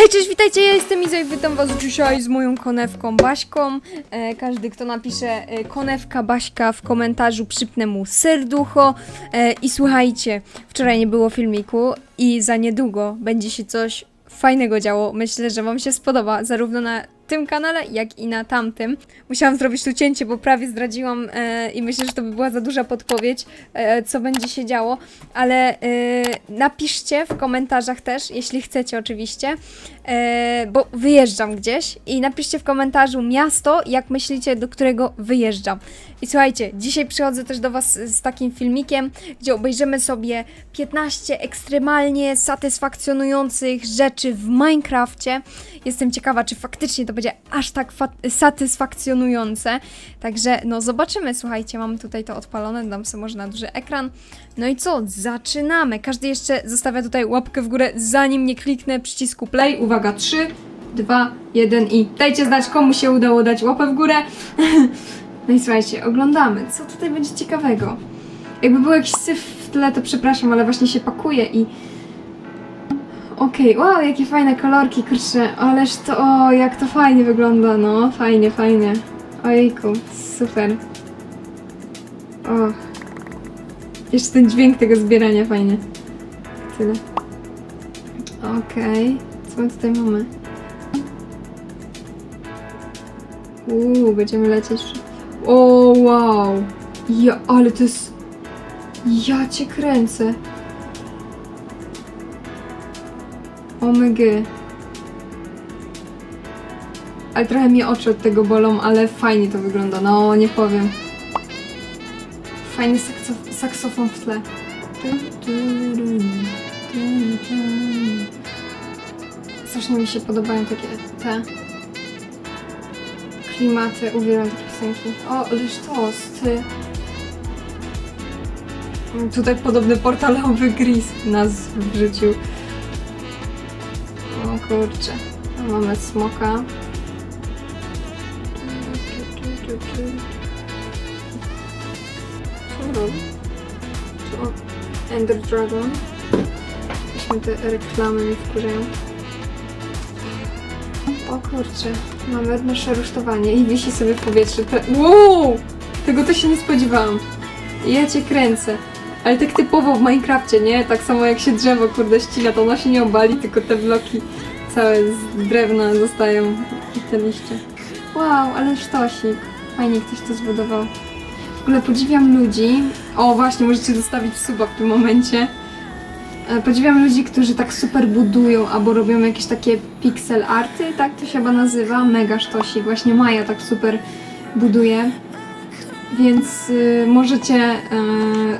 Hej, cześć, witajcie, ja jestem Iza i witam was dzisiaj z moją konewką Baśką. E, każdy, kto napisze e, konewka Baśka w komentarzu, przypnę mu serducho. E, I słuchajcie, wczoraj nie było filmiku i za niedługo będzie się coś fajnego działo. Myślę, że wam się spodoba, zarówno na tym kanale, jak i na tamtym. Musiałam zrobić tu cięcie, bo prawie zdradziłam e, i myślę, że to by była za duża podpowiedź, e, co będzie się działo, ale e, napiszcie w komentarzach też, jeśli chcecie oczywiście, e, bo wyjeżdżam gdzieś i napiszcie w komentarzu miasto, jak myślicie, do którego wyjeżdżam. I słuchajcie, dzisiaj przychodzę też do Was z takim filmikiem, gdzie obejrzymy sobie 15 ekstremalnie satysfakcjonujących rzeczy w Minecrafcie. Jestem ciekawa, czy faktycznie to będzie aż tak fa- satysfakcjonujące. Także no zobaczymy, słuchajcie, mam tutaj to odpalone, dam sobie może na duży ekran. No i co, zaczynamy. Każdy jeszcze zostawia tutaj łapkę w górę, zanim nie kliknę przycisku play. Uwaga, 3, 2, 1 i dajcie znać, komu się udało dać łapę w górę. No i słuchajcie, oglądamy. Co tutaj będzie ciekawego? Jakby był jakiś syf w tle, to przepraszam, ale właśnie się pakuje i... Okej, wow, jakie fajne kolorki, kurczę, ależ to, o, jak to fajnie wygląda, no, fajnie, fajnie. Ojejku, super. O. Jeszcze ten dźwięk tego zbierania fajnie. Tyle. Okej, co my tutaj mamy? Uuu, będziemy lecieć. O, wow! Ja, ale to jest... Ja cię kręcę. Omega. Ale trochę mnie oczy od tego bolą, ale fajnie to wygląda, no nie powiem. Fajny sakso- saksofon w tle. Strasznie mi się podobają takie te klimaty, uwielbiam te piosenki. O, ależ to, ty. Tutaj podobny portalowy gris nas w życiu. Kurczę. Mamy smoka. Co robi? Tu Ender Dragon. Weźmy te reklamy mi wkurzają. O kurczę, mamy nasze rusztowanie i wisi sobie w powietrzu. Wow! Tego to się nie spodziewałam. Ja cię kręcę. Ale tak typowo w Minecrafcie, nie? Tak samo jak się drzewo, kurde, ścina, to ono się nie obali, tylko te bloki całe z drewna zostają te liście. Wow, ale sztosik. Fajnie ktoś to zbudował. W ogóle podziwiam ludzi. O, właśnie, możecie zostawić suba w tym momencie. E, Podziwiam ludzi, którzy tak super budują albo robią jakieś takie pixel arty, tak to się chyba nazywa. Mega sztosik. Właśnie Maja tak super buduje. Więc y, możecie.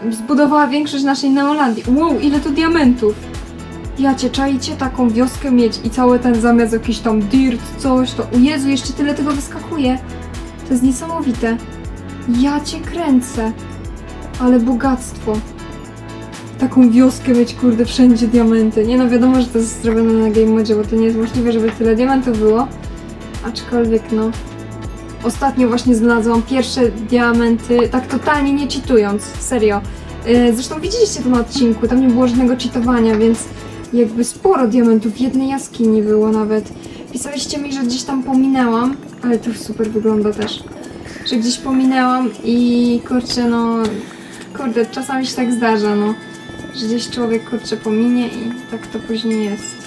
Y, zbudowała większość naszej Neolandii. Wow, ile tu diamentów! Ja cię czaicie taką wioskę mieć i cały ten zamiast jakiś tam dirt, coś, to. O Jezu, jeszcze tyle tego wyskakuje. To jest niesamowite. Ja cię kręcę. Ale bogactwo. Taką wioskę mieć, kurde, wszędzie diamenty. Nie no, wiadomo, że to jest zrobione na game modzie, bo to nie jest możliwe, żeby tyle diamentów było. Aczkolwiek, no. Ostatnio właśnie znalazłam pierwsze diamenty, tak totalnie nie cheatując, serio. Yy, Zresztą widzieliście to na odcinku, tam nie było żadnego cheatowania, więc jakby sporo diamentów w jednej jaskini było nawet. Pisaliście mi, że gdzieś tam pominęłam, ale to super wygląda też. Że gdzieś pominęłam i kurczę, no. Kurde, czasami się tak zdarza, no. Że gdzieś człowiek kurczę pominie i tak to później jest.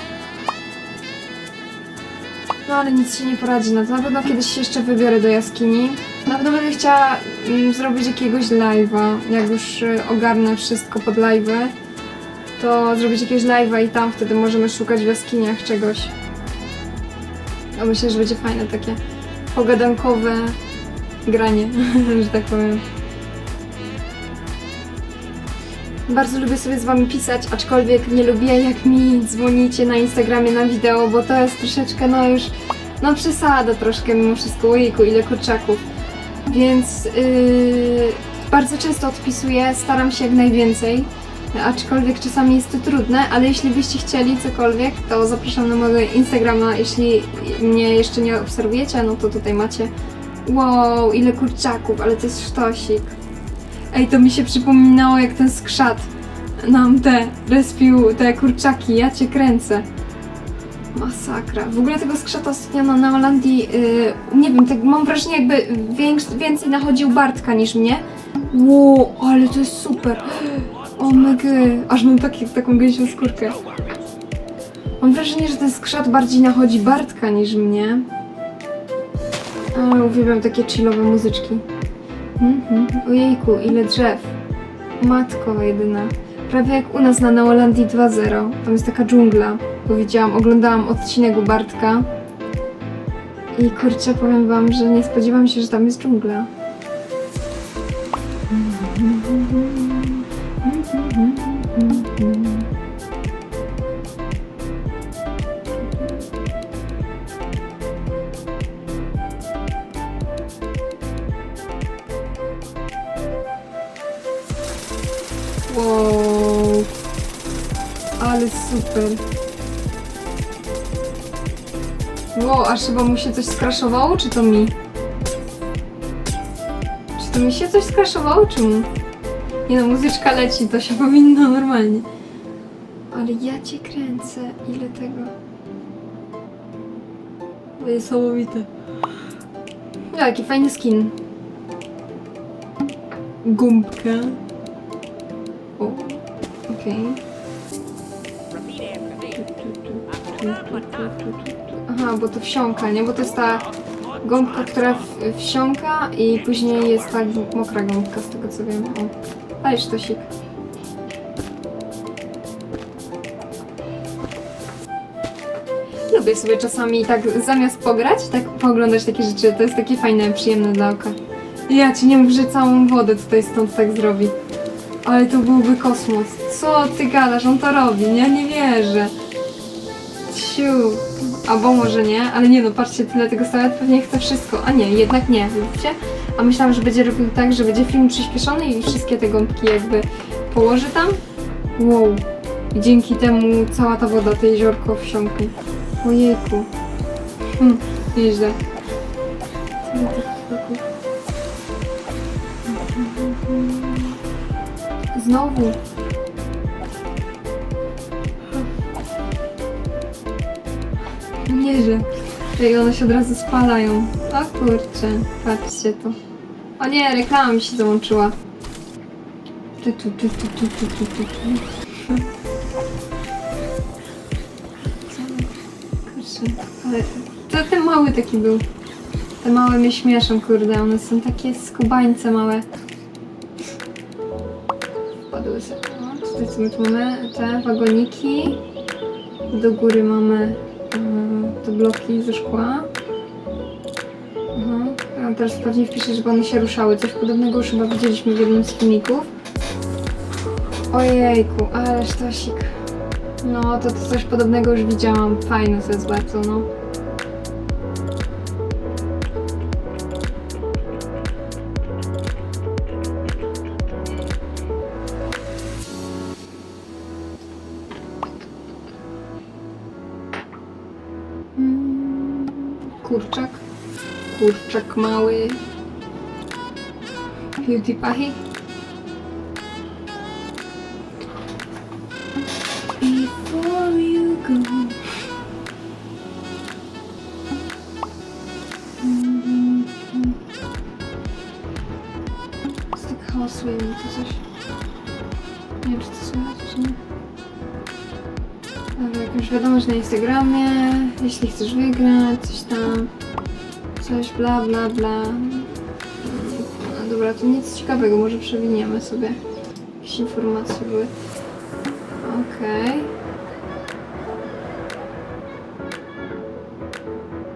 No ale nic się nie poradzi na to. Na pewno kiedyś się jeszcze wybiorę do jaskini. Na pewno będę chciała mm, zrobić jakiegoś live'a. Jak już y, ogarnę wszystko pod live'y, to zrobić jakiegoś live'a i tam wtedy możemy szukać w jaskiniach czegoś. No myślę, że będzie fajne takie pogadankowe granie, że tak powiem. Bardzo lubię sobie z wami pisać, aczkolwiek nie lubię jak mi dzwonicie na Instagramie na wideo, bo to jest troszeczkę, no już, no przesada troszkę mimo wszystko, ojejku, ile kurczaków. Więc yy, bardzo często odpisuję, staram się jak najwięcej, aczkolwiek czasami jest to trudne, ale jeśli byście chcieli cokolwiek, to zapraszam na mojego Instagrama, jeśli mnie jeszcze nie obserwujecie, no to tutaj macie. Wow, ile kurczaków, ale to jest sztosik. Ej, to mi się przypominało, jak ten skrzat nam te respił te kurczaki. Ja cię kręcę. Masakra. W ogóle tego skrzata ostatnio na Neolandii, yy, nie wiem, tak mam wrażenie jakby więcej nachodził Bartka niż mnie. Wow, ale to jest super. O mega, aż mam taki, taką gęsią skórkę. Mam wrażenie, że ten skrzat bardziej nachodzi Bartka niż mnie. Ale uwielbiam takie chillowe muzyczki. Mhm. Ojejku, ile drzew. Matko jedyna. Prawie jak u nas na Neolandii 2.0. Tam jest taka dżungla. Bo widziałam, oglądałam odcinek u Bartka. I kurczę, powiem wam, że nie spodziewałam się, że tam jest dżungla. Wow. Ale super. Wow, aż chyba mu się coś skraszowało, czy to mi? Czy to mi się coś skraszowało, czy mu? Nie no, muzyczka leci, to się powinno normalnie. Ale ja cię kręcę, ile tego. Niesamowite. Ja, jaki fajny skin. Gąbka. O, okej. Aha, bo to wsiąka, nie? Bo to jest ta gąbka, która wsiąka i później jest ta mokra gąbka, z tego co wiem. O, ale sztosik. Lubię sobie czasami tak zamiast pograć, tak pooglądać takie rzeczy. To jest takie fajne, przyjemne dla oka. Ja ci nie mów, że całą wodę tutaj stąd tak zrobi. Ale to byłby kosmos. Co ty gadasz? On to robi, nie? Nie wierzę. Ciu. Albo może nie, ale nie no, patrzcie, tyle tego stawia, pewnie chce wszystko. A nie, jednak nie, widzicie? A myślałam, że będzie robił tak, że będzie film przyspieszony i wszystkie te gąbki jakby położy tam. Wow. I dzięki temu cała ta woda, to jeziorko wsiąknie. Ojejku. Hm, nieźle. Tyle. Znowu. Nie, że. Ej, one się od razu spalają. O kurczę, patrzcie to. O nie, reklama mi się załączyła. Tu, tu, tu, tu, tu, tu, tu, tu. Kurczę, ale to ten mały taki był. Te małe mnie śmieszą, kurde, one są takie skubańce małe. O, tutaj co my tu mamy? Te wagoniki. Do góry mamy e, te bloki ze szkła. Mhm. A teraz pewnie wpiszę, żeby one się ruszały. Coś podobnego już chyba widzieliśmy w jednym z filmików. Ojejku, ale sztosik. No, to, to coś podobnego już widziałam. Fajne to jest no. Kurczak. Kurczak mały. PewDiePie. Before you go. Hałasuje mi to coś. Nie wiem, czy to słychać, Jakąś wiadomość na Instagramie, jeśli chcesz wygrać, coś tam, coś bla bla bla. No dobra, to nic ciekawego, może przewiniemy sobie. Jakieś informacje były. Okej.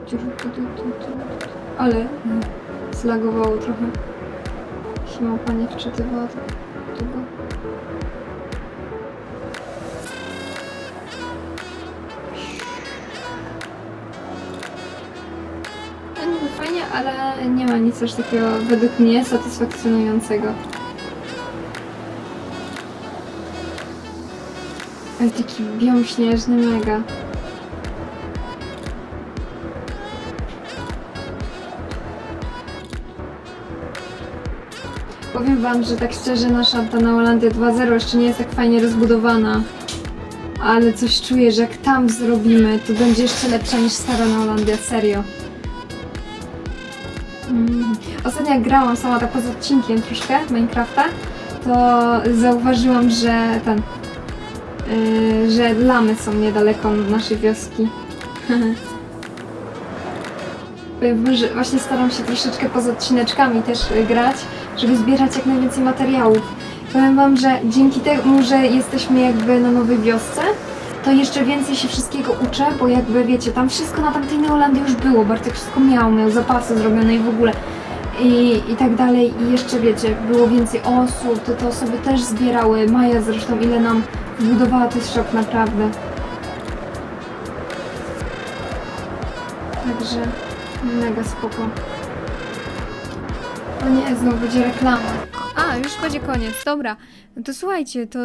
Tu. Ale zlagowało trochę. Się mapa nie wczytywała ale nie ma nic aż takiego według mnie satysfakcjonującego. Ale taki biom śnieżny mega. Powiem wam, że tak szczerze nasza ta Neolandia 2.0 jeszcze nie jest tak fajnie rozbudowana. Ale coś czuję, że jak tam zrobimy, to będzie jeszcze lepsza niż Stara Holandia, serio. Ostatnio jak grałam sama tak poza odcinkiem troszkę Minecrafta, to zauważyłam, że ten, yy, że lamy są niedaleko naszej wioski. Właśnie staram się troszeczkę poza odcineczkami też grać, żeby zbierać jak najwięcej materiałów. Powiem wam, że dzięki temu, że jesteśmy jakby na nowej wiosce, to jeszcze więcej się wszystkiego uczę, bo jakby wiecie, tam wszystko na tamtej Neolandii już było, Bartek wszystko miał, miał zapasy zrobione i w ogóle i, i tak dalej i jeszcze wiecie, było więcej osób, to te osoby też zbierały, Maja zresztą ile nam wbudowała, to jest szok naprawdę. Także mega spoko. O nie, znowu będzie reklama. A, już będzie koniec, dobra. No to słuchajcie, to,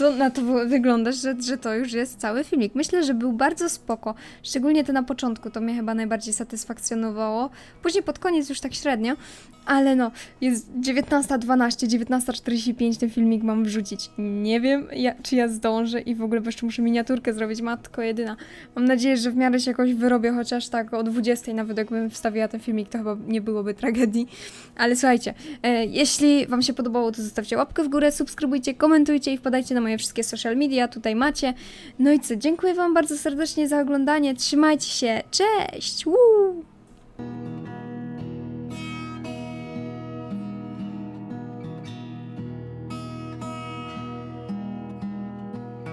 to na to wy- wygląda, że, że to już jest cały filmik. Myślę, że był bardzo spoko. Szczególnie to na początku, to mnie chyba najbardziej satysfakcjonowało. Później pod koniec już tak średnio, ale no, jest 19.12, 19.45 ten filmik mam wrzucić. Nie wiem, ja, czy ja zdążę i w ogóle jeszcze muszę miniaturkę zrobić, matko jedyna. Mam nadzieję, że w miarę się jakoś wyrobię, chociaż tak o 20 nawet jakbym wstawiła ten filmik, to chyba nie byłoby tragedii. Ale słuchajcie, e, jeśli Wam się podobało, to zostawcie łapkę w górę, subskrybujcie, komentujcie i wpadajcie na moje wszystkie social media, tutaj macie. No i co, dziękuję Wam bardzo serdecznie za oglądanie, trzymajcie się, cześć! Woo!